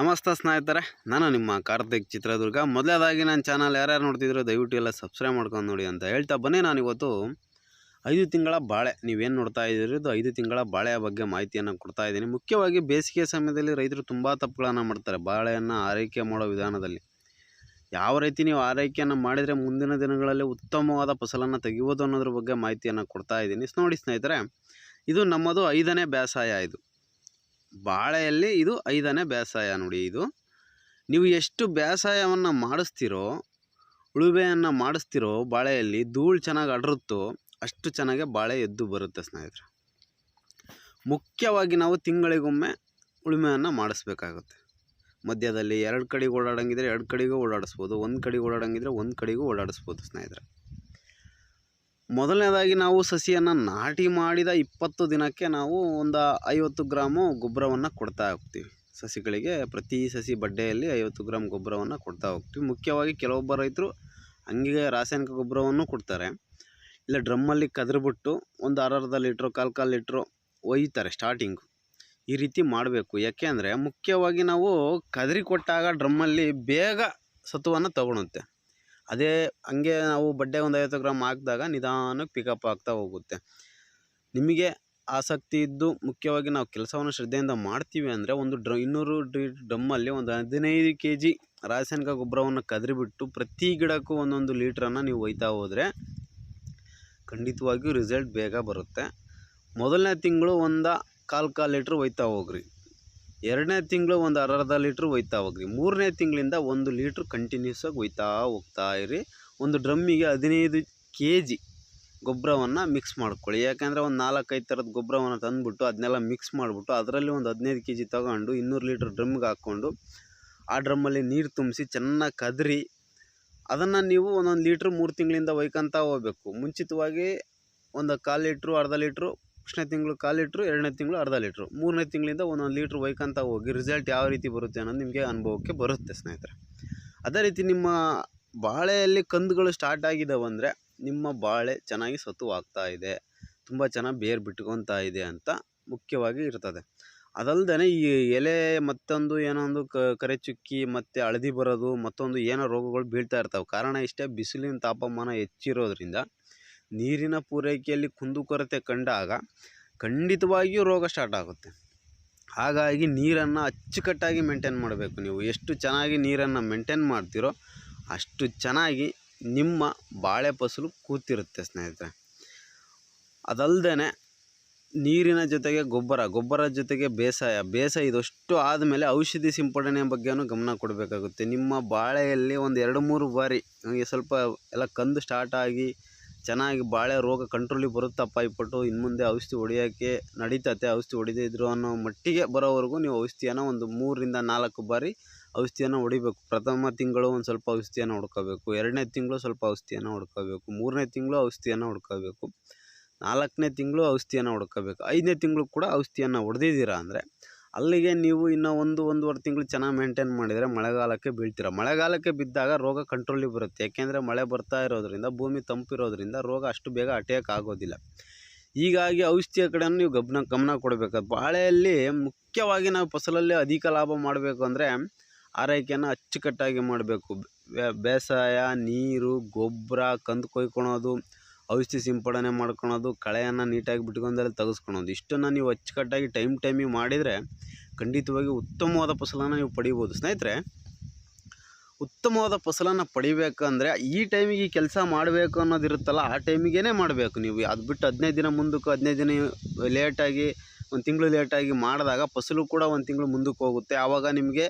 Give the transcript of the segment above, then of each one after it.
ನಮಸ್ತೆ ಸ್ನೇಹಿತರೆ, ನಾನು ನಿಮ್ಮ ಕಾರ್ತಿಕ್ ಚಿತ್ರದುರ್ಗ. ಮೊದಲೇದಾಗಿ ನನ್ನ ಚಾನಲ್ ಯಾರ್ಯಾರು ನೋಡ್ತಿದ್ರು ದಯವಿಟ್ಟು ಎಲ್ಲ ಸಬ್ಸ್ಕ್ರೈಬ್ ಮಾಡ್ಕೊಂಡು ನೋಡಿ ಅಂತ ಹೇಳ್ತಾ ಬನ್ನಿ. ನಾನು ಇವತ್ತು ಐದು ತಿಂಗಳ ಬಾಳೆ, ನೀವೇನು ನೋಡ್ತಾ ಇದ್ದೀರಿ? ಇದು ಐದು ತಿಂಗಳ ಬಾಳೆಯ ಬಗ್ಗೆ ಮಾಹಿತಿಯನ್ನು ಕೊಡ್ತಾ ಇದ್ದೀನಿ. ಮುಖ್ಯವಾಗಿ ಬೇಸಿಗೆ ಸಮಯದಲ್ಲಿ ರೈತರು ತುಂಬ ತಪ್ಪುಗಳನ್ನು ಮಾಡ್ತಾರೆ. ಬಾಳೆಯನ್ನು ಆರೈಕೆ ಮಾಡೋ ವಿಧಾನದಲ್ಲಿ. ಯಾವ ರೀತಿ ನೀವು ಆರೈಕೆಯನ್ನು ಮಾಡಿದರೆ ಮುಂದಿನ ದಿನಗಳಲ್ಲಿ ಉತ್ತಮವಾದ ಫಸಲನ್ನು ತೆಗೆಯುವುದು ಅನ್ನೋದ್ರ ಬಗ್ಗೆ ಮಾಹಿತಿಯನ್ನು ಕೊಡ್ತಾ ಇದ್ದೀನಿ. ನೋಡಿ ಸ್ನೇಹಿತರೆ, ಇದು ನಮ್ಮದು ಐದನೇ ಬೇಸಾಯ ಇದು. ಬಾಳೆಯಲ್ಲಿ ಇದು ಐದನೇ ಬೇಸಾಯ ನೋಡಿ ಇದು. ನೀವು ಎಷ್ಟು ಬೇಸಾಯವನ್ನು ಮಾಡಿಸ್ತೀರೋ, ಉಳುವೆಯನ್ನು ಮಾಡಿಸ್ತಿರೋ ಬಾಳೆಯಲ್ಲಿ ಧೂಳು ಚೆನ್ನಾಗಿ ಅಡರುತ್ತೋ ಅಷ್ಟು ಚೆನ್ನಾಗೆ ಬಾಳೆ ಎದ್ದು ಬರುತ್ತೆ ಸ್ನೇಹಿತರೆ. ಮುಖ್ಯವಾಗಿ ನಾವು ತಿಂಗಳಿಗೊಮ್ಮೆ ಉಳುಮೆಯನ್ನು ಮಾಡಿಸ್ಬೇಕಾಗುತ್ತೆ. ಮಧ್ಯದಲ್ಲಿ ಎರಡು ಕಡೆಗೆ ಓಡಾಡಂಗಿದ್ರೆ ಎರಡು ಕಡೆಗೂ ಓಡಾಡಿಸ್ಬೋದು, ಒಂದು ಕಡೆಗೆ ಓಡಾಡಂಗಿದ್ರೆ ಒಂದು ಕಡೆಗೂ ಓಡಾಡಿಸ್ಬೋದು ಸ್ನೇಹಿತರೆ. ಮೊದಲನೇದಾಗಿ ನಾವು ಸಸಿಯನ್ನು ನಾಟಿ ಮಾಡಿದ ಇಪ್ಪತ್ತು ದಿನಕ್ಕೆ ನಾವು ಒಂದು ಐವತ್ತು ಗ್ರಾಮು ಗೊಬ್ಬರವನ್ನು ಕೊಡ್ತಾ ಹೋಗ್ತೀವಿ. ಸಸಿಗಳಿಗೆ ಪ್ರತಿ ಸಸಿ ಬಡ್ಡೆಯಲ್ಲಿ ಐವತ್ತು ಗ್ರಾಮ್ ಗೊಬ್ಬರವನ್ನು ಕೊಡ್ತಾ ಹೋಗ್ತೀವಿ. ಮುಖ್ಯವಾಗಿ ಕೆಲವೊಬ್ಬ ರೈತರು ಹಂಗೆ ರಾಸಾಯನಿಕ ಗೊಬ್ಬರವನ್ನು ಕೊಡ್ತಾರೆ. ಇಲ್ಲ ಡ್ರಮ್ಮಲ್ಲಿ ಕದ್ರಿಬಿಟ್ಟು ಒಂದು ಅರ್ಧ ಲೀಟ್ರು, ಕಾಲು ಕಾಲು ಲೀಟ್ರು ಒಯ್ತಾರೆ ಸ್ಟಾರ್ಟಿಂಗು. ಈ ರೀತಿ ಮಾಡಬೇಕು. ಯಾಕೆ ಅಂದರೆ ಮುಖ್ಯವಾಗಿ ನಾವು ಕದರಿ ಕೊಟ್ಟಾಗ ಡ್ರಮ್ಮಲ್ಲಿ ಬೇಗ ಸತ್ವವನ್ನು ತಗೊಳುತ್ತೆ ಅದೇ ಹಂಗೆ ನಾವು ಬಡ್ಡೆ ಒಂದು ಐವತ್ತು ಗ್ರಾಮ್ ಹಾಕಿದಾಗ ನಿಧಾನಕ್ಕೆ ಪಿಕಪ್ ಆಗ್ತಾ ಹೋಗುತ್ತೆ. ನಿಮಗೆ ಆಸಕ್ತಿ ಇದ್ದು ಮುಖ್ಯವಾಗಿ ನಾವು ಕೆಲಸವನ್ನು ಶ್ರದ್ಧೆಯಿಂದ ಮಾಡ್ತೀವಿ ಅಂದರೆ ಒಂದು ಡ್ರ ಇನ್ನೂರು ಡ್ರಿ ಡ್ರಮ್ಮಲ್ಲಿ ಒಂದು ಹದಿನೈದು ಕೆ ಜಿ ರಾಸಾಯನಿಕ ಗೊಬ್ಬರವನ್ನು ಕದರಿಬಿಟ್ಟು ಪ್ರತಿ ಗಿಡಕ್ಕೂ ಒಂದೊಂದು ಲೀಟ್ರನ್ನು ನೀವು ಒಯ್ತಾ ಹೋದರೆ ಖಂಡಿತವಾಗಿಯೂ ರಿಸಲ್ಟ್ ಬೇಗ ಬರುತ್ತೆ. ಮೊದಲನೇ ತಿಂಗಳು ಒಂದು ಕಾಲು ಕಾಲು ಲೀಟ್ರ್ ಒಯ್ತಾ ಹೋಗ್ರಿ. ಎರಡನೇ ತಿಂಗಳು ಒಂದು ಅರ್ಧ ಲೀಟ್ರ್ ಒಯ್ತಾ ಹೋಗ್ರಿ. ಮೂರನೇ ತಿಂಗಳಿಂದ ಒಂದು ಲೀಟ್ರ್ ಕಂಟಿನ್ಯೂಸ್ ಆಗಿ ಒಯ್ತಾ ಹೋಗ್ತಾ ಇರಿ. ಒಂದು ಡ್ರಮ್ಮಿಗೆ ಹದಿನೈದು ಕೆ ಜಿ ಗೊಬ್ಬರವನ್ನು ಮಿಕ್ಸ್ ಮಾಡ್ಕೊಳ್ಳಿ. ಯಾಕೆಂದರೆ ಒಂದು ನಾಲ್ಕೈದು ಥರದ ಗೊಬ್ಬರವನ್ನು ತಂದುಬಿಟ್ಟು ಅದನ್ನೆಲ್ಲ ಮಿಕ್ಸ್ ಮಾಡಿಬಿಟ್ಟು ಅದರಲ್ಲಿ ಒಂದು ಹದಿನೈದು ಕೆ ಜಿ ತಗೊಂಡು ಇನ್ನೂರು ಲೀಟ್ರ್ ಡ್ರಮ್ಗೆ ಹಾಕ್ಕೊಂಡು ಆ ಡ್ರಮ್ಮಲ್ಲಿ ನೀರು ತುಂಬಿಸಿ ಚೆನ್ನಾಗಿ ಕದರಿ. ಅದನ್ನು ನೀವು ಒಂದೊಂದು ಲೀಟ್ರ್ ಮೂರು ತಿಂಗಳಿಂದ ಒಯ್ಕೊಂತ ಹೋಗ್ಬೇಕು. ಮುಂಚಿತವಾಗಿ ಒಂದು ಕಾಲು ಲೀಟ್ರು, ಅರ್ಧ ಲೀಟ್ರು ಫಸ್ಟ್ನೇ ತಿಂಗಳು ಕಾಲು ಲೀಟ್ರು, ಎರಡನೇ ತಿಂಗಳು ಅರ್ಧ ಲೀಟ್ರು. ಮೂರನೇ ತಿಂಗಳಿಂದ ಒಂದೊಂದು ಲೀಟ್ರ್ ಒಯ್ಕೊಂತ ಹೋಗಿ ರಿಸಲ್ಟ್ ಯಾವ ರೀತಿ ಬರುತ್ತೆ ಅನ್ನೋದು ನಿಮಗೆ ಅನುಭವಕ್ಕೆ ಬರುತ್ತೆ ಸ್ನೇಹಿತರೆ. ಅದೇ ರೀತಿ ನಿಮ್ಮ ಬಾಳೆಯಲ್ಲಿ ಕಂದುಗಳು ಸ್ಟಾರ್ಟ್ ಆಗಿದ್ದಾವೆ ಅಂದರೆ ನಿಮ್ಮ ಬಾಳೆ ಚೆನ್ನಾಗಿ ಸತ್ವವಾಗ್ತಾ ಇದೆ, ತುಂಬ ಚೆನ್ನಾಗಿ ಬೇರು ಬಿಟ್ಕೊತಾ ಇದೆ ಅಂತ ಮುಖ್ಯವಾಗಿ ಇರ್ತದೆ. ಅದಲ್ಲದೆ ಈ ಎಲೆ ಮತ್ತೊಂದು ಏನೋ ಒಂದು ಕರೆ ಚುಕ್ಕಿ ಮತ್ತು ಹಳದಿ ಬರೋದು ಮತ್ತೊಂದು ಏನೋ ರೋಗಗಳು ಬೀಳ್ತಾ ಇರ್ತವೆ. ಕಾರಣ ಇಷ್ಟೇ ಬಿಸಿಲಿನ ತಾಪಮಾನ ಹೆಚ್ಚಿರೋದ್ರಿಂದ ನೀರಿನ ಪೂರೈಕೆಯಲ್ಲಿ ಕುಂದುಕೊರತೆ ಕಂಡಾಗ ಖಂಡಿತವಾಗಿಯೂ ರೋಗ ಸ್ಟಾರ್ಟ್ ಆಗುತ್ತೆ. ಹಾಗಾಗಿ ನೀರನ್ನು ಅಚ್ಚುಕಟ್ಟಾಗಿ ಮೇಂಟೈನ್ ಮಾಡಬೇಕು ನೀವು. ಎಷ್ಟು ಚೆನ್ನಾಗಿ ನೀರನ್ನು ಮೇಂಟೈನ್ ಮಾಡ್ತೀರೋ ಅಷ್ಟು ಚೆನ್ನಾಗಿ ನಿಮ್ಮ ಬಾಳೆ ಫಸಲು ಕೂತಿರುತ್ತೆ ಸ್ನೇಹಿತರೆ. ಅದಲ್ಲದೆ ನೀರಿನ ಜೊತೆಗೆ ಗೊಬ್ಬರ ಗೊಬ್ಬರ ಜೊತೆಗೆ ಬೇಸಾಯ ಬೇಸಾಯ ಇದಷ್ಟು ಆದಮೇಲೆ ಔಷಧಿ ಸಿಂಪಡಣೆ ಬಗ್ಗೆಯೂ ಗಮನ ಕೊಡಬೇಕಾಗುತ್ತೆ. ನಿಮ್ಮ ಬಾಳೆಯಲ್ಲಿ ಒಂದು ಎರಡು ಮೂರು ಬಾರಿ ಸ್ವಲ್ಪ ಎಲ್ಲ ಕಂದು ಸ್ಟಾರ್ಟ್ ಆಗಿ ಚೆನ್ನಾಗಿ ಬಾಳೆ ರೋಗ ಕಂಟ್ರೋಲಿಗೆ ಬರುತ್ತಪ್ಪ. ಈ ಪಟ್ಟು ಇನ್ನು ಮುಂದೆ ಔಷಧಿ ಹೊಡಿಯೋಕ್ಕೆ ನಡೀತತೆ. ಔಷಧಿ ಹೊಡಿದೇ ಇದ್ರು ಅನ್ನೋ ಮಟ್ಟಿಗೆ ಬರೋವರೆಗೂ ನೀವು ಔಷಧಿಯನ್ನು ಒಂದು ಮೂರರಿಂದ ನಾಲ್ಕು ಬಾರಿ ಔಷಧಿಯನ್ನು ಹೊಡಿಬೇಕು. ಪ್ರಥಮ ತಿಂಗಳು ಒಂದು ಸ್ವಲ್ಪ ಔಷಧಿಯನ್ನು ಹೊಡ್ಕೋಬೇಕು. ಎರಡನೇ ತಿಂಗಳು ಸ್ವಲ್ಪ ಔಷಧಿಯನ್ನು ಹೊಡ್ಕೋಬೇಕು. ಮೂರನೇ ತಿಂಗಳು ಔಷಧಿಯನ್ನು ಹೊಡ್ಕೋಬೇಕು. ನಾಲ್ಕನೇ ತಿಂಗಳು ಔಷಧಿಯನ್ನು ಹೊಡ್ಕೋಬೇಕು. ಐದನೇ ತಿಂಗಳು ಕೂಡ ಔಷಧಿಯನ್ನು ಹೊಡೆದಿದ್ದೀರಾ ಅಂದರೆ ಅಲ್ಲಿಗೆ ನೀವು ಇನ್ನೂ ಒಂದು, ಒಂದೂವರೆ ತಿಂಗಳು ಚೆನ್ನಾಗಿ ಮೇಂಟೇನ್ ಮಾಡಿದರೆ ಮಳೆಗಾಲಕ್ಕೆ ಬೀಳ್ತೀರ. ಮಳೆಗಾಲಕ್ಕೆ ಬಿದ್ದಾಗ ರೋಗ ಕಂಟ್ರೋಲಿಗೆ ಬರುತ್ತೆ. ಏಕೆಂದರೆ ಮಳೆ ಬರ್ತಾ ಇರೋದರಿಂದ, ಭೂಮಿ ತಂಪಿರೋದರಿಂದ ರೋಗ ಅಷ್ಟು ಬೇಗ ಅಟ್ಯಾಕ್ ಆಗೋದಿಲ್ಲ. ಹೀಗಾಗಿ ಔಷಧಿಯ ಕಡೆಯೂ ನೀವು ಗಮನ ಗಮನ ಕೊಡಬೇಕು. ಬಾಳೆಯಲ್ಲಿ ಮುಖ್ಯವಾಗಿ ನಾವು ಫಸಲಲ್ಲಿ ಅಧಿಕ ಲಾಭ ಮಾಡಬೇಕು ಅಂದರೆ ಆರೈಕೆಯನ್ನು ಅಚ್ಚುಕಟ್ಟಾಗಿ ಮಾಡಬೇಕು. ಬೇಸಾಯ, ನೀರು, ಗೊಬ್ಬರ, ಕಂದು ಕೊಯ್ಕೊಳೋದು ಔಷಧಿ ಸಿಂಪಡಣೆ ಮಾಡ್ಕೊಳೋದು, ಕಳೆಯನ್ನು ನೀಟಾಗಿ ಬಿಟ್ಕೊಂಡಲ್ಲಿ ತೆಗೆಸ್ಕೊಳೋದು. ಇಷ್ಟನ್ನು ನೀವು ಅಚ್ಚುಕಟ್ಟಾಗಿ ಟೈಮ್ ಟೈಮಿಗೆ ಮಾಡಿದರೆ ಖಂಡಿತವಾಗಿ ಉತ್ತಮವಾದ ಫಸಲನ್ನು ನೀವು ಪಡೀಬೋದು. ಸ್ನೇಹಿತರೆ, ಉತ್ತಮವಾದ ಫಸಲನ್ನು ಪಡಿಬೇಕಂದ್ರೆ ಈ ಟೈಮಿಗೆ ಈ ಕೆಲಸ ಮಾಡಬೇಕು ಅನ್ನೋದಿರುತ್ತಲ್ಲ ಆ ಟೈಮಿಗೇ ಮಾಡಬೇಕು ನೀವು. ಅದು ಬಿಟ್ಟು ಹದಿನೈದು ದಿನ ಮುಂದಕ್ಕೆ, ಹದಿನೈದು ದಿನ ಲೇಟಾಗಿ, ಒಂದು ತಿಂಗಳು ಲೇಟಾಗಿ ಮಾಡಿದಾಗ ಫಸಲು ಕೂಡ ಒಂದು ತಿಂಗಳು ಮುಂದಕ್ಕೆ ಹೋಗುತ್ತೆ. ಆವಾಗ ನಿಮಗೆ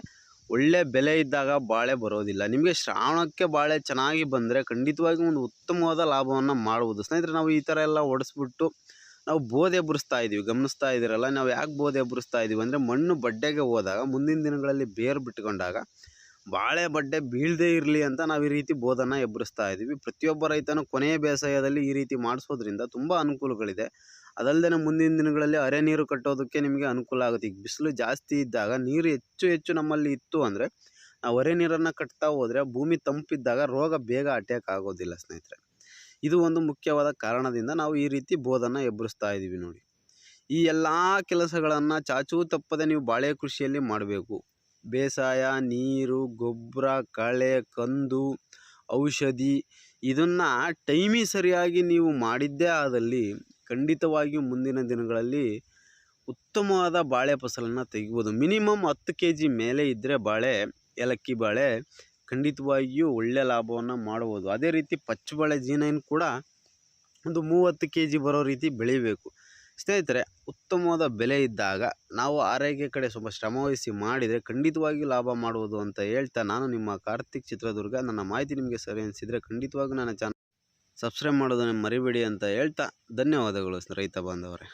ಒಳ್ಳೆ ಬೆಲೆ ಇದ್ದಾಗ ಬಾಳೆ ಬರೋದಿಲ್ಲ. ನಿಮಗೆ ಶ್ರಾವಣಕ್ಕೆ ಬಾಳೆ ಚೆನ್ನಾಗಿ ಬಂದರೆ ಖಂಡಿತವಾಗಿ ಒಂದು ಉತ್ತಮವಾದ ಲಾಭವನ್ನು ಮಾಡ್ಬೋದು. ಸ್ನೇಹಿತರೆ, ನಾವು ಈ ಥರ ಎಲ್ಲ ಒಡೆಸ್ಬಿಟ್ಟು ನಾವು ಬೋಧೆ ಎಬ್ಬರಿಸ್ತಾ ಇದ್ದೀವಿ ಗಮನಿಸ್ತಾ ಇದ್ದೀರಲ್ಲ ನಾವು ಯಾಕೆ ಬೋಧೆ ಎಬ್ಬರಿಸ್ತಾ ಇದ್ದೀವಿ ಅಂದರೆ ಮಣ್ಣು ಬಡ್ಡೆಗೆ ಹೋದಾಗ, ಮುಂದಿನ ದಿನಗಳಲ್ಲಿ ಬೇರು ಬಿಟ್ಕೊಂಡಾಗ ಬಾಳೆ ಬಡ್ಡೆ ಬೀಳದೇ ಇರಲಿ ಅಂತ ನಾವು ಈ ರೀತಿ ಬೋಧನ ಎಬ್ಬರಿಸ್ತಾ ಇದ್ದೀವಿ ಪ್ರತಿಯೊಬ್ಬ ರೈತನು ಕೊನೆಯ ಬೇಸಾಯದಲ್ಲಿ ಈ ರೀತಿ ಮಾಡಿಸೋದ್ರಿಂದ ತುಂಬ ಅನುಕೂಲಗಳಿದೆ. ಅದಲ್ಲದೆ ಮುಂದಿನ ದಿನಗಳಲ್ಲಿ ಅರೆ ನೀರು ಕಟ್ಟೋದಕ್ಕೆ ನಿಮಗೆ ಅನುಕೂಲ ಆಗುತ್ತೆ. ಈಗ ಬಿಸಿಲು ಜಾಸ್ತಿ ಇದ್ದಾಗ ನೀರು ಹೆಚ್ಚು ಹೆಚ್ಚು ನಮ್ಮಲ್ಲಿ ಇತ್ತು ಅಂದರೆ ನಾವು ಅರೆ ನೀರನ್ನು ಕಟ್ತಾ ಹೋದರೆ ಭೂಮಿ ತಂಪಿದ್ದಾಗ ರೋಗ ಬೇಗ ಅಟ್ಯಾಕ್ ಆಗೋದಿಲ್ಲ ಸ್ನೇಹಿತರೆ. ಇದು ಒಂದು ಮುಖ್ಯವಾದ ಕಾರಣದಿಂದ ನಾವು ಈ ರೀತಿ ಬೋಧನ್ನು ಎಬ್ಬರಿಸ್ತಾ ಇದ್ದೀವಿ ನೋಡಿ. ಈ ಎಲ್ಲ ಕೆಲಸಗಳನ್ನು ಚಾಚೂ ತಪ್ಪದೆ ನೀವು ಬಾಳೆ ಕೃಷಿಯಲ್ಲಿ ಮಾಡಬೇಕು. ಬೇಸಾಯ, ನೀರು, ಗೊಬ್ಬರ, ಕಳೆ, ಕಂದು, ಔಷಧಿ ಇದನ್ನು ಟೈಮಿಗೆ ಸರಿಯಾಗಿ ನೀವು ಮಾಡಿದ್ದೇ ಆದಲ್ಲಿ ಖಂಡಿತವಾಗಿಯೂ ಮುಂದಿನ ದಿನಗಳಲ್ಲಿ ಉತ್ತಮವಾದ ಬಾಳೆ ಫಸಲನ್ನು ತೆಗಿಬೋದು. ಮಿನಿಮಮ್ ಹತ್ತು ಕೆ ಜಿ ಮೇಲೆ ಇದ್ದರೆ ಬಾಳೆ, ಏಲಕ್ಕಿ ಬಾಳೆ ಖಂಡಿತವಾಗಿಯೂ ಒಳ್ಳೆಯ ಲಾಭವನ್ನು ಮಾಡ್ಬೋದು. ಅದೇ ರೀತಿ ಪಚ್ಚಬಾಳೆ ಜೀನೈನ್ ಕೂಡ ಒಂದು ಮೂವತ್ತು ಕೆ ಜಿ ಬರೋ ರೀತಿ ಬೆಳಿಬೇಕು. ಸ್ನೇಹಿತರೆ ಉತ್ತಮವಾದ ಬೆಲೆ ಇದ್ದಾಗ ನಾವು ಆರೈಕೆ ಕಡೆ ಸ್ವಲ್ಪ ಶ್ರಮವಹಿಸಿ ಮಾಡಿದರೆ ಖಂಡಿತವಾಗಿಯೂ ಲಾಭ ಮಾಡುವುದು ಅಂತ ಹೇಳ್ತಾ ನಾನು ನಿಮ್ಮ ಕಾರ್ತಿಕ್ ಚಿತ್ರದುರ್ಗ. ನನ್ನ ಮಾಹಿತಿ ನಿಮಗೆ ಸರಿ ಅನಿಸಿದರೆ ಖಂಡಿತವಾಗಿಯೂ ನನ್ನ ಚಾನಲ್ ಸಬ್ಸ್ಕ್ರೈಬ್ ಮಾಡೋದನ್ನು ಮರಿಬೇಡಿ ಅಂತ ಹೇಳ್ತಾ ಧನ್ಯವಾದಗಳು ರೈತ ಬಾಂಧವರೇ.